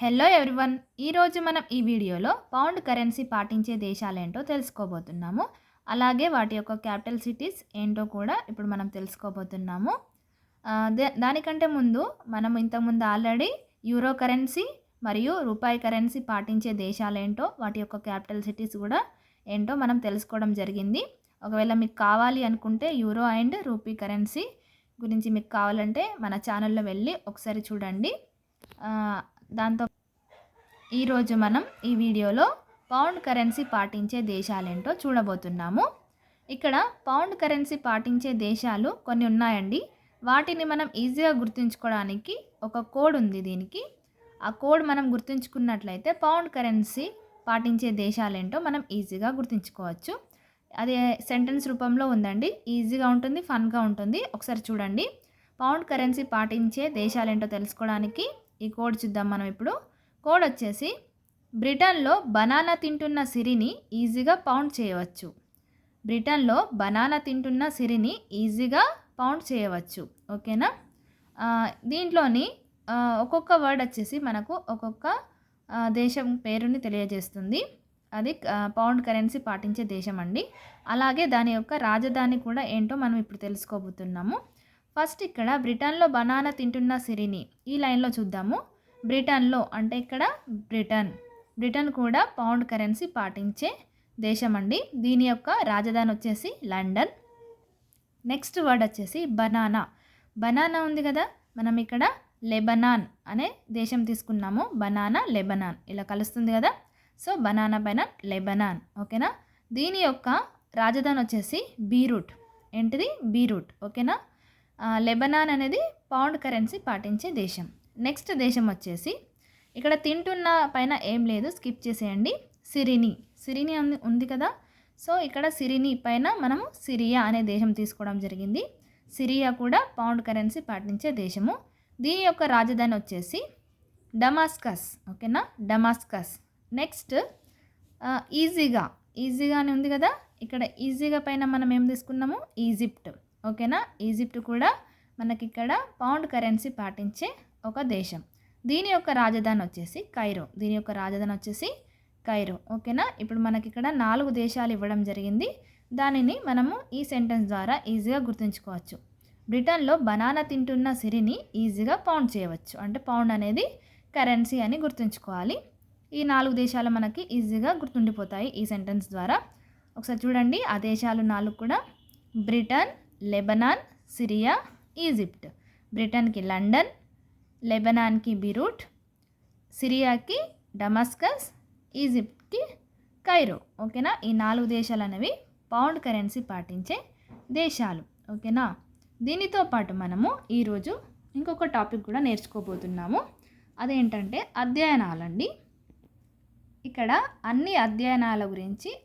Hello everyone ఈరోజు మనం ఈ వీడియోలో పౌండ్ కరెన్సీ పాటించే దేశాలేంటో తెలుసుకోబోతున్నాము. అలాగే వాటి యొక్క క్యాపిటల్ సిటీస్ ఏంటో కూడా ఇప్పుడు మనం తెలుసుకోబోతున్నాము. దానికంటే ముందు మనం ఇంతకుముందు ఆల్రెడీ యూరో కరెన్సీ మరియు రూపాయి కరెన్సీ పాటించే దేశాలేంటో వాటి యొక్క క్యాపిటల్ సిటీస్ కూడా ఏంటో మనం తెలుసుకోవడం జరిగింది. ఒకవేళ మీకు కావాలి అనుకుంటే యూరో అండ్ రూపీ కరెన్సీ గురించి మీకు కావాలంటే మన ఛానల్లో వెళ్ళి ఒకసారి చూడండి. దాంతో ఈరోజు మనం ఈ వీడియోలో పౌండ్ కరెన్సీ పాటించే దేశాలేంటో చూడబోతున్నాము. ఇక్కడ పౌండ్ కరెన్సీ పాటించే దేశాలు కొన్ని ఉన్నాయండి. వాటిని మనం ఈజీగా గుర్తుంచుకోవడానికి ఒక కోడ్ ఉంది దీనికి. ఆ కోడ్ మనం గుర్తుంచుకున్నట్లయితే పౌండ్ కరెన్సీ పాటించే దేశాలేంటో మనం ఈజీగా గుర్తుంచుకోవచ్చు. అది సెంటెన్స్ రూపంలో ఉందండి. ఈజీగా ఉంటుంది ఫన్గా ఉంటుంది. ఒకసారి చూడండి. పౌండ్ కరెన్సీ పాటించే దేశాలేంటో తెలుసుకోవడానికి ఈ కోడ్ చూద్దాం మనం ఇప్పుడు. కోడ్ వచ్చేసి బ్రిటన్లో బనానా తింటున్న సిరిని ఈజీగా పౌండ్ చేయవచ్చు. బ్రిటన్లో బనానా తింటున్న సిరిని ఈజీగా పౌండ్ చేయవచ్చు. ఓకేనా? దీంట్లోని ఒక్కొక్క వర్డ్ వచ్చేసి మనకు ఒక్కొక్క దేశం పేరుని తెలియజేస్తుంది. అది పౌండ్ కరెన్సీ పాటించే దేశం అండి. అలాగే దాని యొక్క రాజధాని కూడా ఏంటో మనం ఇప్పుడు తెలుసుకోబోతున్నాము. ఫస్ట్ ఇక్కడ బ్రిటన్లో బనానా తింటున్న సిరిని ఈ లైన్లో చూద్దాము. బ్రిటన్లో అంటే ఇక్కడ బ్రిటన్. బ్రిటన్ కూడా పౌండ్ కరెన్సీ పాటించే దేశం అండి దీని యొక్క రాజధాని వచ్చేసి లండన్. నెక్స్ట్ వర్డ్ వచ్చేసి బనానా. బనానా ఉంది కదా మనం ఇక్కడ లెబనాన్ అనే దేశం తీసుకున్నాము. బనానా లెబనాన్ ఇలా కలుస్తుంది కదా. సో బనానా బనాన్ లెబనాన్ ఓకేనా? దీని యొక్క రాజధాని వచ్చేసి బీరూట్. ఏంటిది? బీరూట్ ఓకేనా? లెబనాన్ అనేది పౌండ్ కరెన్సీ పాటించే దేశం. నెక్స్ట్ దేశం వచ్చేసి ఇక్కడ తింటున్న పైన ఏం లేదు స్కిప్ చేసేయండి. సిరిని. సిరిని ఉంది కదా? సో ఇక్కడ సిరిని పైన మనము సిరియా అనే దేశం తీసుకోవడం జరిగింది. సిరియా కూడా పౌండ్ కరెన్సీ పాటించే దేశము. దీని యొక్క రాజధాని వచ్చేసి డమాస్కస్ ఓకేనా? డమాస్కస్. నెక్స్ట్ ఈజీగా ఈజీగా. అని ఉంది కదా? ఇక్కడ ఈజీగా పైన మనం ఏం తీసుకున్నాము? ఈజిప్ట్. ఓకేనా? ఈజిప్ట్ కూడా మనకి ఇక్కడ పౌండ్ కరెన్సీ పాటించే ఒక దేశం. దీని యొక్క రాజధాని వచ్చేసి కైరో. దీని యొక్క రాజధాని వచ్చేసి కైరో. ఓకేనా? ఇప్పుడు మనకి ఇక్కడ నాలుగు దేశాలు ఇవ్వడం జరిగింది. దానిని మనము ఈ సెంటెన్స్ ద్వారా ఈజీగా గుర్తుంచుకోవచ్చు. బ్రిటన్లో బనానా తింటున్న సిరిని ఈజీగా పౌండ్ చేయవచ్చు. అంటే పౌండ్ అనేది కరెన్సీ అని గుర్తుంచుకోవాలి. ఈ నాలుగు దేశాలు మనకి ఈజీగా గుర్తుండిపోతాయి ఈ సెంటెన్స్ ద్వారా. ఒకసారి చూడండి. ఆ దేశాలు నాలుగు కూడా. Britain Lebanon Syria Egypt. బ్రిటన్కి London లెబనాన్కి బిరూట్ సిరియాకి డమస్కస్ ఈజిప్ట్కి కైరో. ఓకేనా? ఈ నాలుగు దేశాలు అనేవి పౌండ్ కరెన్సీ పాటించే దేశాలు. ఓకేనా? దీనితో పాటు మనము ఈరోజు ఇంకొక టాపిక్ కూడా నేర్చుకోబోతున్నాము. అదేంటంటే అధ్యయనాలండి. ఇక్కడ అన్ని అధ్యయనాల గురించి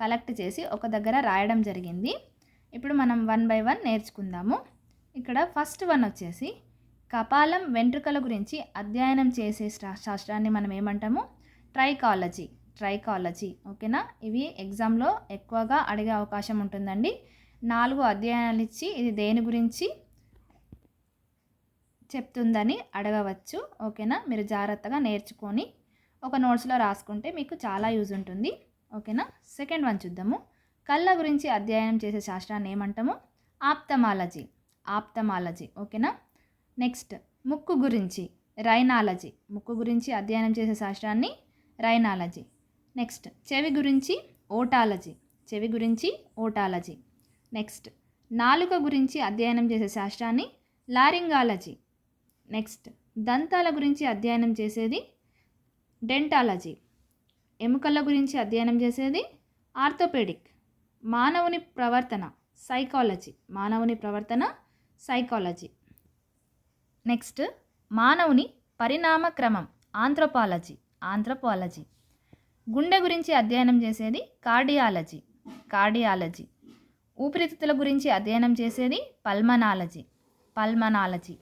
కలెక్ట్ చేసి ఒక దగ్గర రాయడం జరిగింది. ఇప్పుడు మనం వన్ బై వన్ నేర్చుకుందాము. ఇక్కడ ఫస్ట్ వన్ వచ్చేసి కపాలం వెంట్రుకల గురించి అధ్యయనం చేసే శా- శాస్త్రాన్ని మనం ఏమంటాము? ట్రైకాలజీ. ట్రైకాలజీ. ఓకేనా? ఇవి ఎగ్జామ్లో ఎక్కువగా అడిగే అవకాశం ఉంటుందండి. నాలుగు అధ్యయనాలు ఇచ్చి ఇది దేని గురించి చెప్తుందని అడగవచ్చు. ఓకేనా? మీరు జాగ్రత్తగా నేర్చుకొని ఒక నోట్స్లో రాసుకుంటే మీకు చాలా యూజ్ ఉంటుంది. ఓకేనా? సెకండ్ వన్ చూద్దాము. కళ్ళ గురించి అధ్యయనం చేసే శాస్త్రాన్ని ఏమంటాము? ఆప్తమాలజీ. ఆప్తమాలజీ. ఓకేనా? నెక్స్ట్ ముక్కు గురించి. రైనాలజీ. ముక్కు గురించి అధ్యయనం చేసే శాస్త్రాన్ని రైనాలజీ. నెక్స్ట్ చెవి గురించి ఓటాలజీ. చెవి గురించి ఓటాలజీ. నెక్స్ట్ నాలుక గురించి అధ్యయనం చేసే శాస్త్రాన్ని లారింగాలజీ. నెక్స్ట్ దంతాల గురించి అధ్యయనం చేసేది డెంటాలజీ. ఎముకల గురించి అధ్యయనం చేసేది ఆర్థోపెడిక్. మానవుని ప్రవర్తన సైకాలజీ మానవుని ప్రవర్తన సైకాలజీ నెక్స్ట్ మానవుని పరిణామ క్రమం ఆంథ్రోపాలజీ ఆంథ్రోపాలజీ గుండె గురించి అధ్యయనం చేసేది కార్డియాలజీ కార్డియాలజీ ఊపిరితిత్తుల గురించి అధ్యయనం చేసేది పల్మనాలజీ పల్మనాలజీ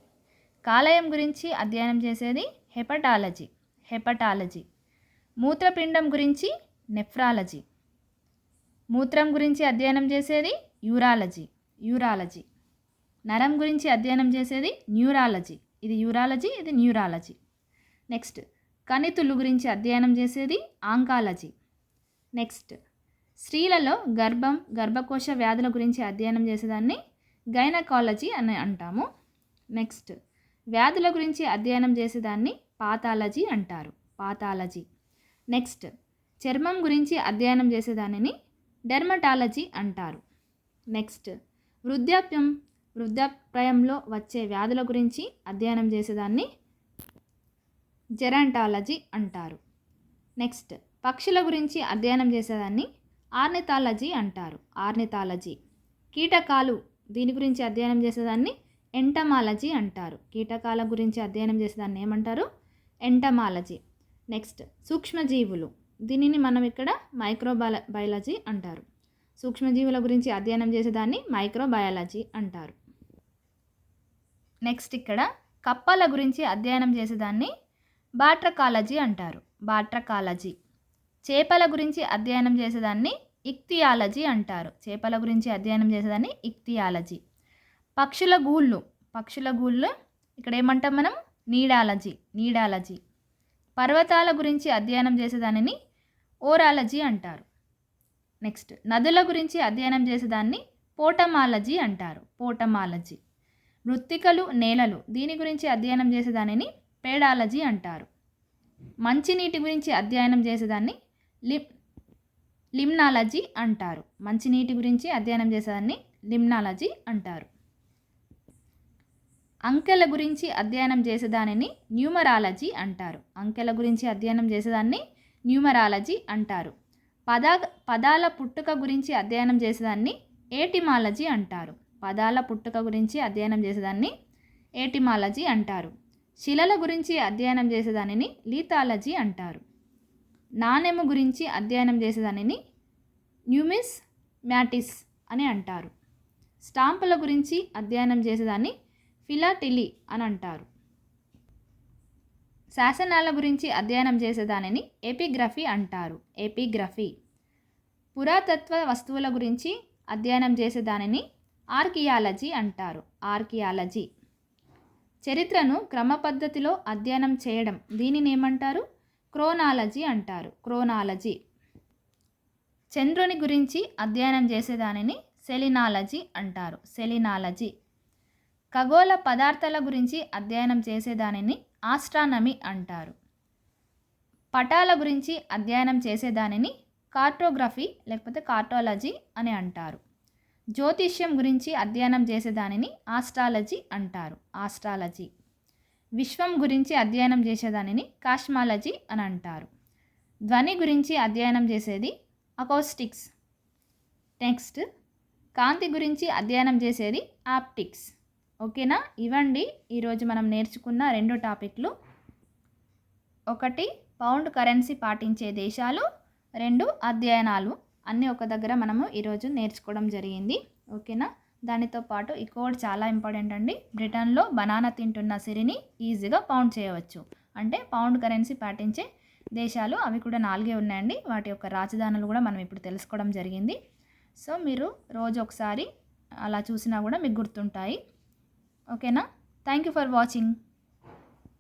కాలయం గురించి అధ్యయనం చేసేది హెపటాలజీ హెపటాలజీ మూత్రపిండం గురించి నెఫ్రాలజీ మూత్రం గురించి అధ్యయనం చేసేది యూరాలజీ. యూరాలజీ. నరం గురించి అధ్యయనం చేసేది న్యూరాలజీ. ఇది యూరాలజీ ఇది న్యూరాలజీ. నెక్స్ట్ కణితులు గురించి అధ్యయనం చేసేది ఆంకాలజీ. నెక్స్ట్ స్త్రీలలో గర్భం గర్భకోశ వ్యాధుల గురించి అధ్యయనం చేసేదాన్ని గైనకాలజీ అని అంటాము. నెక్స్ట్ వ్యాధుల గురించి అధ్యయనం చేసేదాన్ని పాతాలజీ అంటారు. పాతాలజీ. నెక్స్ట్ చర్మం గురించి అధ్యయనం చేసేదానిని డెర్మటాలజీ అంటారు. నెక్స్ట్ వృద్ధాప్యం వృద్ధాప్యంలో వచ్చే వ్యాధుల గురించి అధ్యయనం చేసేదాన్ని జెరాంటాలజీ అంటారు. నెక్స్ట్ పక్షుల గురించి అధ్యయనం చేసేదాన్ని ఆర్నిథాలజీ అంటారు. ఆర్నిథాలజీ కీటకాలు దీని గురించి అధ్యయనం చేసేదాన్ని ఎంటమాలజీ అంటారు. కీటకాల గురించి అధ్యయనం చేసేదాన్ని ఏమంటారు? ఎంటమాలజీ. నెక్స్ట్ సూక్ష్మజీవులు దీనిని మనం ఇక్కడ మైక్రోబయాల బయాలజీ అంటారు. సూక్ష్మజీవుల గురించి అధ్యయనం చేసేదాన్ని మైక్రోబయాలజీ అంటారు. నెక్స్ట్ ఇక్కడ కప్పల గురించి అధ్యయనం చేసేదాన్ని బాట్రకాలజీ అంటారు. బాట్రకాలజీ. చేపల గురించి అధ్యయనం చేసేదాన్ని ఇక్తియాలజీ అంటారు. చేపల గురించి అధ్యయనం చేసేదాన్ని ఇక్తియాలజీ. పక్షుల గూళ్ళు. పక్షుల గూళ్ళు ఇక్కడ ఏమంటాం మనం? నీడాలజీ. నీడాలజీ. పర్వతాల గురించి అధ్యయనం చేసేదానిని ఓరాలజీ అంటారు. నెక్స్ట్ నదుల గురించి అధ్యయనం చేసేదాన్ని పోటమాలజీ అంటారు. పోటమాలజీ. మృత్తికలు నేలలు దీని గురించి అధ్యయనం చేసేదానిని పేడాలజీ అంటారు. మంచినీటి గురించి అధ్యయనం చేసేదాన్ని లిమ్ లిమ్నాలజీ అంటారు. మంచినీటి గురించి అధ్యయనం చేసేదాన్ని లిమ్నాలజీ అంటారు. అంకెల గురించి అధ్యయనం చేసేదానిని న్యూమరాలజీ అంటారు. అంకెల గురించి అధ్యయనం చేసేదాన్ని న్యూమరాలజీ అంటారు. పద పదాల పుట్టుక గురించి అధ్యయనం చేసేదాన్ని ఏటిమాలజీ అంటారు. పదాల పుట్టుక గురించి అధ్యయనం చేసేదాన్ని ఏటిమాలజీ అంటారు. శిలల గురించి అధ్యయనం చేసేదానిని లీథాలజీ అంటారు. నాణెము గురించి అధ్యయనం చేసేదానిని న్యూమిస్ మ్యాటిస్ అని అంటారు. స్టాంపుల గురించి అధ్యయనం చేసేదాన్ని ఫిలాటిలి అని అంటారు. శాసనాల గురించి అధ్యయనం చేసేదానిని ఎపిగ్రఫీ అంటారు. ఎపిగ్రఫీ. పురాతత్వ వస్తువుల గురించి అధ్యయనం చేసేదానిని ఆర్కియాలజీ అంటారు. ఆర్కియాలజీ. చరిత్రను క్రమ పద్ధతిలో అధ్యయనం చేయడం దీనిని ఏమంటారు? క్రోనాలజీ అంటారు. క్రోనాలజీ. చంద్రుని గురించి అధ్యయనం చేసేదానిని సెలినాలజీ అంటారు. సెలినాలజీ. ఖగోళ పదార్థాల గురించి అధ్యయనం చేసేదానిని ఆస్ట్రానమీ అంటారు. పటాల గురించి అధ్యయనం చేసేదానిని కార్టోగ్రఫీ లేకపోతే కార్టాలజీ అని అంటారు. జ్యోతిష్యం గురించి అధ్యయనం చేసేదానిని ఆస్ట్రాలజీ అంటారు. ఆస్ట్రాలజీ. విశ్వం గురించి అధ్యయనం చేసేదానిని కాస్మాలజీ అని అంటారు. ధ్వని గురించి అధ్యయనం చేసేది అకౌస్టిక్స్. నెక్స్ట్ కాంతి గురించి అధ్యయనం చేసేది ఆప్టిక్స్. ఓకేనా? ఇవండి ఈరోజు మనం నేర్చుకున్న రెండు టాపిక్లు. ఒకటి పౌండ్ కరెన్సీ పాటించే దేశాలు. రెండు అధ్యయనాలు. అన్నీ ఒక దగ్గర మనము ఈరోజు నేర్చుకోవడం జరిగింది. ఓకేనా? దానితో పాటు ఈ కోడ్ చాలా ఇంపార్టెంట్ అండి. బ్రిటన్లో బనానా తింటున్న సిరిని ఈజీగా పౌండ్ చేయవచ్చు. అంటే పౌండ్ కరెన్సీ పాటించే దేశాలు అవి కూడా నాలుగే ఉన్నాయండి. వాటి యొక్క రాజధానులు కూడా మనం ఇప్పుడు తెలుసుకోవడం జరిగింది. సో మీరు రోజు ఒకసారి అలా చూసినా కూడా మీకు గుర్తుంటాయి. ఓకేనా? Thank you for watching